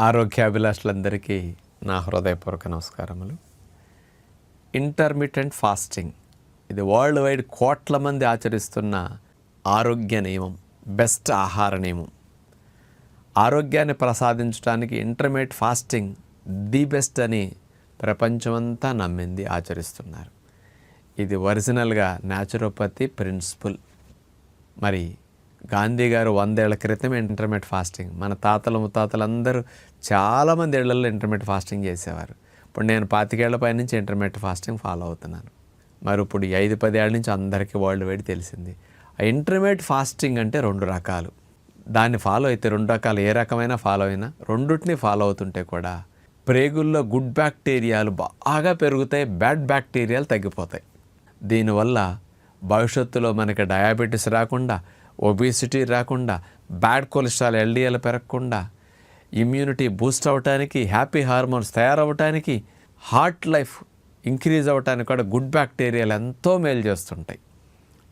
ఆరోగ్యాభిలాషులందరికీ నా హృదయపూర్వక నమస్కారములు. ఇంటర్మీడియంట్ ఫాస్టింగ్ ఇది వరల్డ్ వైడ్ కోట్ల మంది ఆచరిస్తున్న ఆరోగ్య నియమం బెస్ట్ ఆహార నియమం. ఆరోగ్యాన్ని ప్రసాదించడానికి ఇంటర్మీడియట్ ఫాస్టింగ్ ది బెస్ట్ అని ప్రపంచమంతా నమ్మింది ఆచరిస్తున్నారు. ఇది ఒరిజినల్గా న్యాచురోపతి ప్రిన్సిపల్ మరి గాంధీ గారు వందేళ్ళ క్రితం ఇంటర్మీడియట్ ఫాస్టింగ్ మన తాతలు ముత్తాతలందరూ చాలామంది ఏళ్ళలో ఇంటర్మీడియట్ ఫాస్టింగ్ చేసేవారు. ఇప్పుడు నేను పాతికేళ్ళ పై నుంచి ఇంటర్మీడియట్ ఫాస్టింగ్ ఫాలో అవుతున్నాను. మరి ఇప్పుడు ఐదు పదేళ్ళ నుంచి అందరికీ వరల్డ్ వైడ్ తెలిసింది. ఆ ఇంటర్మీడియట్ ఫాస్టింగ్ అంటే రెండు రకాలు. దాన్ని ఫాలో అయితే రెండు రకాలు. ఏ రకమైన ఫాలో అయినా రెండుటిని ఫాలో అవుతుంటే కూడా ప్రేగుల్లో గుడ్ బ్యాక్టీరియాలు బాగా పెరుగుతాయి బ్యాడ్ బ్యాక్టీరియాలు తగ్గిపోతాయి. దీనివల్ల భవిష్యత్తులో మనకి డయాబెటీస్ రాకుండా ఒబేసిటీ రాకుండా బ్యాడ్ కొలెస్ట్రాల్ ఎల్డిఎల్ పెరగకుండా ఇమ్యూనిటీ బూస్ట్ అవ్వటానికి హ్యాపీ హార్మోన్స్ తయారవ్వటానికి హార్ట్ లైఫ్ ఇంక్రీజ్ అవ్వటానికి కూడా గుడ్ బ్యాక్టీరియాలు ఎంతో మేలు చేస్తుంటాయి.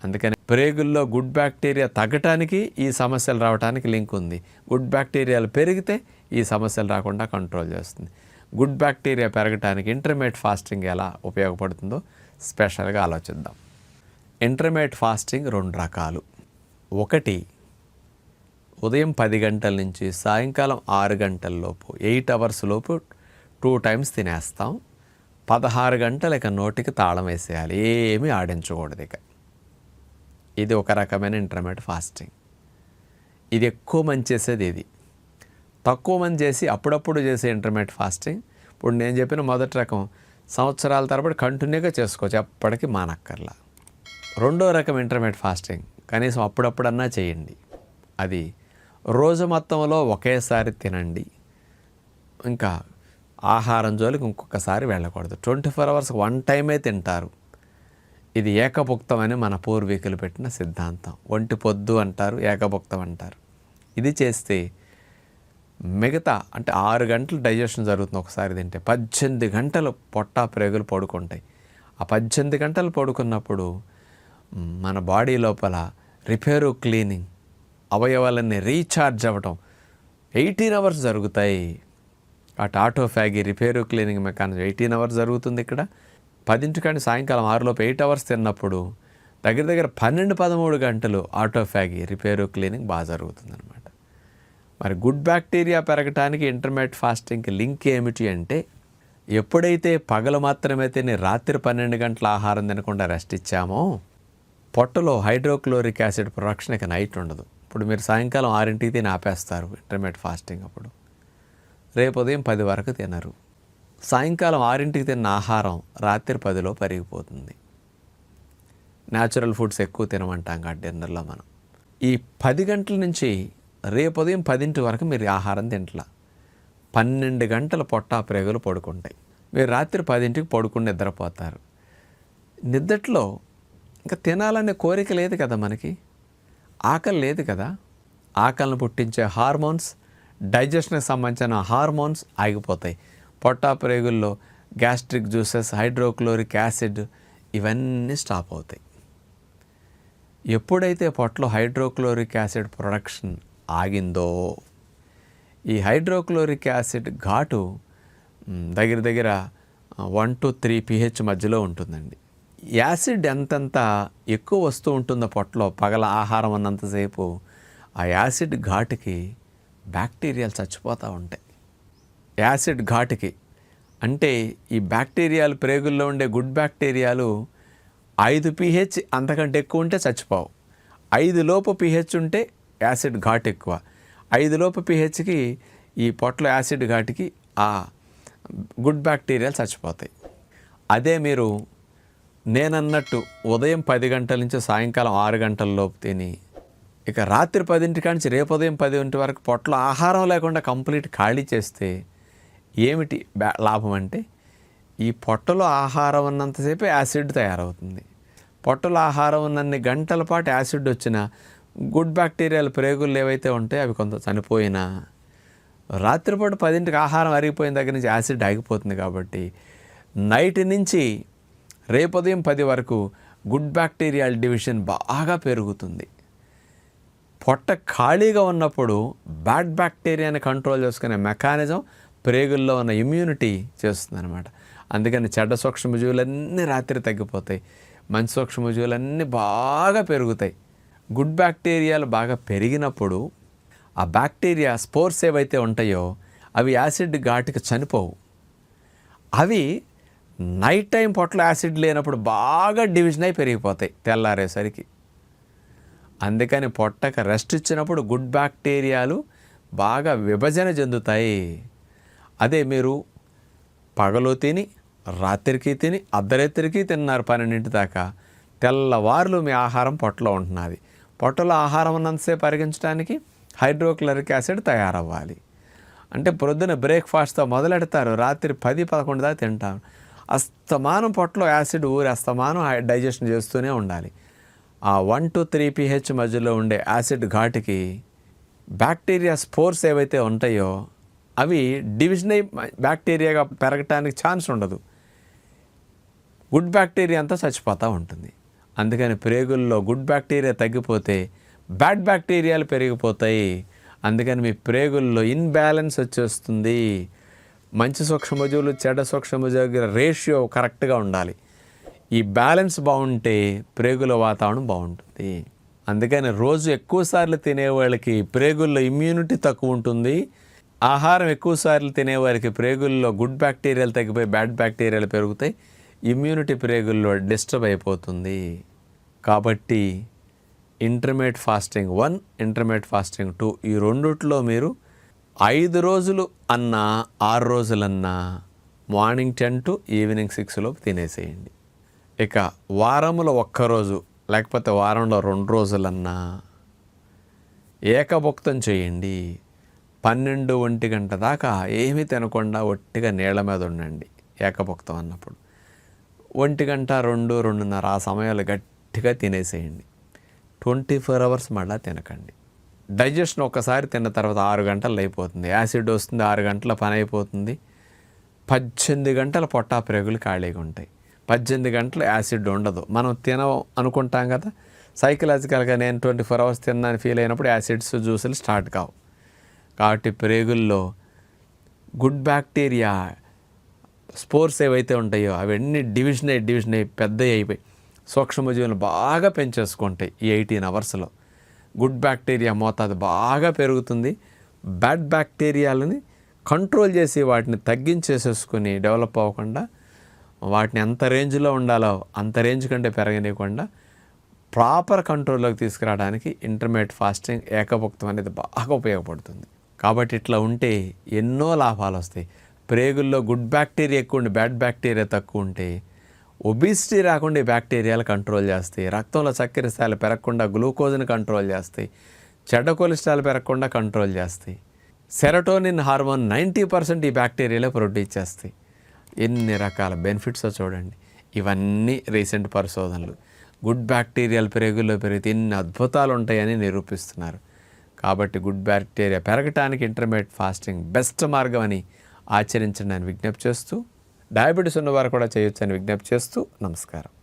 అందుకని ప్రేగుల్లో గుడ్ బ్యాక్టీరియా తగ్గటానికి ఈ సమస్యలు రావడానికి లింక్ ఉంది. గుడ్ బ్యాక్టీరియాలు పెరిగితే ఈ సమస్యలు రాకుండా కంట్రోల్ చేస్తుంది. గుడ్ బ్యాక్టీరియా పెరగటానికి ఇంటర్మీడియట్ ఫాస్టింగ్ ఎలా ఉపయోగపడుతుందో స్పెషల్గా ఆలోచిద్దాం. ఇంటర్మీడియట్ ఫాస్టింగ్ రెండు రకాలు. ఒకటి ఉదయం పది గంటల నుంచి సాయంకాలం ఆరు గంటల లోపు ఎయిట్ అవర్స్ లోపు టూ టైమ్స్ తినేస్తాం. పదహారు గంటలు ఇక నోటికి తాళం వేసేయాలి ఏమీ ఆడించకూడదు ఇక. ఇది ఒక రకమైన ఇంటర్మీడియట్ ఫాస్టింగ్ ఇది ఎక్కువ మంది చేసేది ఇది. తక్కువ మంది చేసి అప్పుడప్పుడు చేసే ఇంటర్మీడియట్ ఫాస్టింగ్ ఇప్పుడు నేను చెప్పిన మొదటి రకం సంవత్సరాల తరబడి కంటిన్యూగా చేసుకోవచ్చు ఎప్పటికీ మానక్కర్లా. రెండో రకం ఇంటర్మీడియట్ ఫాస్టింగ్ కనీసం అప్పుడప్పుడన్నా చేయండి. అది రోజు మొత్తంలో ఒకేసారి తినండి. ఇంకా ఆహారం జోలికి ఇంకొకసారి వెళ్ళకూడదు. ట్వంటీ ఫోర్ అవర్స్ వన్ టైమే తింటారు. ఇది ఏకభుక్తం అని మన పూర్వీకులు పెట్టిన సిద్ధాంతం. ఒంటి పొద్దు అంటారు ఏకభుక్తం అంటారు. ఇది చేస్తే మిగతా అంటే ఆరు గంటలు డైజెషన్ జరుగుతుంది ఒకసారి తింటే. పద్దెనిమిది గంటలు పొట్ట ప్రేగులు పడుకుంటాయి. ఆ పద్దెనిమిది గంటలు పడుకున్నప్పుడు మన బాడీ లోపల రిపేరు క్లీనింగ్. అవయవాలన్నీ రీఛార్జ్ అవ్వటం. ఎయిటీన్ అవర్స్ జరుగుతాయి. అటు ఫ్యాగీ repair cleaning mechanism eighteen hours జరుగుతుంది ఇక్కడ. పదింటికంటే సాయంకాలం ఆరులోపు ఎయిట్ అవర్స్ తిన్నప్పుడు దగ్గర దగ్గర పన్నెండు పదమూడు గంటలు ఆటో ఫ్యాగీ రిపేరు క్లీనింగ్ బాగా జరుగుతుందనమాట మరి గుడ్ బ్యాక్టీరియా పెరగటానికి ఇంటర్మీడియట్ ఫాస్టింగ్కి లింక్ ఏమిటి అంటే ఎప్పుడైతే పగలు మాత్రమే తిని రాత్రి పన్నెండు గంటల ఆహారం తినకుండా రెస్ట్ ఇచ్చామో పొట్టలో హైడ్రోక్లోరిక్ యాసిడ్ ప్రొడక్షన్ ఇక నైట్ ఉండదు. ఇప్పుడు మీరు సాయంకాలం ఆరింటికి తిని ఆపేస్తారు ఇంటర్మీడియట్ ఫాస్టింగ్ అప్పుడు. రేపు ఉదయం పది వరకు తినరు. సాయంకాలం ఆరింటికి తిన్న ఆహారం రాత్రి పదిలో పెరిగిపోతుంది. న్యాచురల్ ఫుడ్స్ ఎక్కువ తినమంటాం కాబట్టి డిన్నర్లో మనం. ఈ పది గంటల నుంచి రేపు ఉదయం పదింటి వరకు మీరు ఆహారం తింటలా. పన్నెండు గంటల పొట్ట ప్రేగులు పడుకుంటాయి. మీరు రాత్రి పదింటికి పడుకుని నిద్రపోతారు. నిద్రట్లో ఇంకా తినాలనే కోరిక లేదు కదా మనకి? ఆకలి లేదు కదా? ఆకలిని పుట్టించే హార్మోన్స్ డైజెషన్కి సంబంధించిన హార్మోన్స్ ఆగిపోతాయి. పొట్టా ప్రేగుల్లో గ్యాస్ట్రిక్ జ్యూసెస్ హైడ్రోక్లోరిక్ యాసిడ్ ఇవన్నీ స్టాప్ అవుతాయి. ఎప్పుడైతే పొట్టలో హైడ్రోక్లోరిక్ యాసిడ్ ప్రొడక్షన్ ఆగిందో ఈ హైడ్రోక్లోరిక్ యాసిడ్ ఘాటు దగ్గర దగ్గర వన్ టు త్రీ పిహెచ్ మధ్యలో ఉంటుందండి. యాసిడ్ ఎంతెంత ఎక్కువ వస్తూ ఉంటుందో పొట్టలో పగల ఆహారం అన్నంతసేపు ఆ యాసిడ్ ఘాటుకి బ్యాక్టీరియాలు చచ్చిపోతూ ఉంటాయి. యాసిడ్ ఘాటుకి. అంటే ఈ బ్యాక్టీరియాలు ప్రేగుల్లో ఉండే గుడ్ బ్యాక్టీరియాలు ఐదు పిహెచ్ అంతకంటే ఎక్కువ ఉంటే చచ్చిపోవు. ఐదు లోపు పిహెచ్ ఉంటే యాసిడ్ ఘాట్ ఎక్కువ. ఐదు లోపు పిహెచ్కి ఈ పొట్ల యాసిడ్ ఘాటుకి ఆ గుడ్ బ్యాక్టీరియాలు చచ్చిపోతాయి. అదే మీరు నేనన్నట్టు ఉదయం పది గంటల నుంచి సాయంకాలం ఆరు గంటల లోపు తిని ఇక రాత్రి పదింటి నుంచి రేపు ఉదయం పదింటి వరకు పొట్టలో ఆహారం లేకుండా కంప్లీట్ ఖాళీ చేస్తే ఏమిటి బ్యా- లాభం అంటే? ఈ పొట్టలో ఆహారం ఉన్నంతసేపు యాసిడ్ తయారవుతుంది. పొట్టలో ఆహారం ఉన్నన్ని గంటల పాటు యాసిడ్ వచ్చిన గుడ్ బ్యాక్టీరియాలు ప్రేగులు ఏవైతే ఉంటాయో అవి కొంత చనిపోయినా రాత్రిపూట పదింటికి ఆహారం అరిగిపోయిన దగ్గర నుంచి యాసిడ్ ఆగిపోతుంది కాబట్టి నైట్ నుంచి రేపు ఉదయం పది వరకు గుడ్ బ్యాక్టీరియల్ డివిజన్ బాగా పెరుగుతుంది. పొట్ట ఖాళీగా ఉన్నప్పుడు బ్యాడ్ బ్యాక్టీరియాని కంట్రోల్ చేసుకునే మెకానిజం ప్రేగుల్లో ఉన్న ఇమ్యూనిటీ చేస్తుంది అనమాట అందుకని చెడ్డ సూక్ష్మజీవులన్నీ రాత్రి తగ్గిపోతాయి. మంచి సూక్ష్మజీవులన్నీ బాగా పెరుగుతాయి. గుడ్ బ్యాక్టీరియాలు బాగా పెరిగినప్పుడు ఆ బ్యాక్టీరియా స్పోర్స్ ఏవైతే ఉంటాయో అవి యాసిడ్ ఘాటుకి చనిపోవు. అవి నైట్ టైం పొట్ల యాసిడ్ లేనప్పుడు బాగా డివిజన్ అయి పెరిగిపోతాయి తెల్లారేసరికి. అందుకని పొట్టక రెస్ట్ ఇచ్చినప్పుడు గుడ్ బ్యాక్టీరియాలు బాగా విభజన చెందుతాయి. అదే మీరు పగలు తిని రాత్రికి తిని అర్ధరాత్రికి తిన్నారు పన్నెండింటి దాకా తెల్లవారులు మీ ఆహారం పొట్టలో ఉంటున్నది. పొట్టలో ఆహారం ఉన్నంతసేపు పరిగించడానికి హైడ్రోక్లోరిక్ యాసిడ్ తయారవ్వాలి. అంటే ప్రొద్దున బ్రేక్ఫాస్ట్తో మొదలెడతారు రాత్రి పది పదకొండు దాకా తింటారు అస్తమానం పొట్టలో యాసిడ్ ఊరి అస్తమానం డైజెషన్ చేస్తూనే ఉండాలి. ఆ వన్ టు త్రీ పిహెచ్ మధ్యలో ఉండే యాసిడ్ ఘాటుకి బ్యాక్టీరియా స్పోర్స్ ఏవైతే ఉంటాయో అవి డివిజన్ అయి బ్యాక్టీరియాగా పెరగటానికి ఛాన్స్ ఉండదు. గుడ్ బ్యాక్టీరియా అంతా చచ్చిపోతూ ఉంటుంది. అందుకని ప్రేగుల్లో గుడ్ బ్యాక్టీరియా తగ్గిపోతే బ్యాడ్ బ్యాక్టీరియాలు పెరిగిపోతాయి. అందుకని మీ ప్రేగుల్లో ఇన్బ్యాలెన్స్ వచ్చేస్తుంది. మంచి సూక్ష్మజీవులు చెడ్డ సూక్ష్మజీవుల రేషియో కరెక్ట్గా ఉండాలి. ఈ బ్యాలెన్స్ బాగుంటే ప్రేగుల వాతావరణం బాగుంటుంది. అందుకని రోజు ఎక్కువసార్లు తినేవాళ్ళకి ప్రేగుల్లో ఇమ్యూనిటీ తక్కువ ఉంటుంది. ఆహారం ఎక్కువసార్లు తినేవారికి ప్రేగుల్లో గుడ్ బ్యాక్టీరియాలు తగ్గిపోయి బ్యాడ్ బ్యాక్టీరియాలు పెరుగుతాయి. ఇమ్యూనిటీ ప్రేగుల్లో డిస్టర్బ్ అయిపోతుంది. కాబట్టి intermediate fasting one intermediate fasting two ఈ రెండిట్లో మీరు ఐదు రోజులు అన్నా ఆరు రోజులన్నా మార్నింగ్ టెన్ టు ఈవినింగ్ సిక్స్లోపు తినేసేయండి. ఇక వారంలో ఒక్కరోజు లేకపోతే వారంలో రెండు రోజులన్నా ఏకభుక్తం చేయండి. పన్నెండు ఒంటి గంట దాకా ఏమీ తినకుండా ఒట్టిగా నీళ్ళ మీద ఉండండి ఏకభుక్తం అన్నప్పుడు. ఒంటి గంట రెండు రెండున్నర ఆ సమయాలు గట్టిగా తినేసేయండి. ట్వంటీ ఫోర్ అవర్స్ మళ్ళీ తినకండి. డైజెషన్ ఒక్కసారి తిన్న తర్వాత ఆరు గంటలు అయిపోతుంది. యాసిడ్ వస్తుంది ఆరు గంటల పని అయిపోతుంది. పద్దెనిమిది గంటల పొట్టా ప్రేగులు ఖాళీగా ఉంటాయి. పద్దెనిమిది గంటలు యాసిడ్ ఉండదు. మనం తిన అనుకుంటాం కదా. సైకలాజికల్గా నేను ట్వంటీ ఫోర్ అవర్స్ తిన్నాను ఫీల్ అయినప్పుడు యాసిడ్స్ జ్యూసులు స్టార్ట్ కావు. కాబట్టి ప్రేగుల్లో గుడ్ బ్యాక్టీరియా స్పోర్స్ ఏవైతే ఉంటాయో అవన్నీ డివిజన్ అయ్యి డివిజన్ అయ్యి పెద్దవి అయిపోయి సూక్ష్మజీవులు బాగా పెంచేసుకుంటాయి ఈ ఎయిటీన్ అవర్స్లో. గుడ్ బ్యాక్టీరియా మోతాదు బాగా పెరుగుతుంది. బ్యాడ్ బ్యాక్టీరియాలని కంట్రోల్ చేసి వాటిని తగ్గించేసేసుకుని డెవలప్ అవ్వకుండా వాటిని ఎంత రేంజ్లో ఉండాలో అంత రేంజ్ కంటే పెరగనీయకుండా ప్రాపర్ కంట్రోల్లోకి తీసుకురావడానికి ఇంటర్మీడియట్ ఫాస్టింగ్ ఏకభుక్తం అనేది బాగా ఉపయోగపడుతుంది. కాబట్టి ఇట్లా ఉంటే ఎన్నో లాభాలు వస్తాయి. ప్రేగుల్లో గుడ్ బ్యాక్టీరియా ఎక్కువ ఉండి బ్యాడ్ బ్యాక్టీరియా తక్కువ ఉంటే ఒబిసిటీ రాకుండా ఈ బ్యాక్టీరియాలు కంట్రోల్ చేస్తాయి. రక్తంలో చక్కెర స్థాయిలు పెరగకుండా గ్లూకోజ్ని కంట్రోల్ చేస్తాయి. చెడ్డ కొలెస్ట్రాల్ పెరగకుండా కంట్రోల్ చేస్తాయి. సెరటోనిన్ హార్మోన్ నైంటీ పర్సెంట్ ఈ బ్యాక్టీరియాలో ప్రొడ్యూస్ చేస్తాయి. ఎన్ని రకాల బెనిఫిట్స్ చూడండి. ఇవన్నీ రీసెంట్ పరిశోధనలు. గుడ్ బ్యాక్టీరియాలు పెరుగుల్లో పెరిగితే ఎన్ని అద్భుతాలు ఉంటాయని నిరూపిస్తున్నారు. కాబట్టి గుడ్ బ్యాక్టీరియా పెరగటానికి ఇంటర్మీడియట్ ఫాస్టింగ్ బెస్ట్ మార్గం అని ఆచరించండి అని విజ్ఞప్తి చేస్తూ డయాబెటీస్ ఉన్నవారు కూడా చేయొచ్చని విజ్ఞప్తి చేస్తూ నమస్కారం.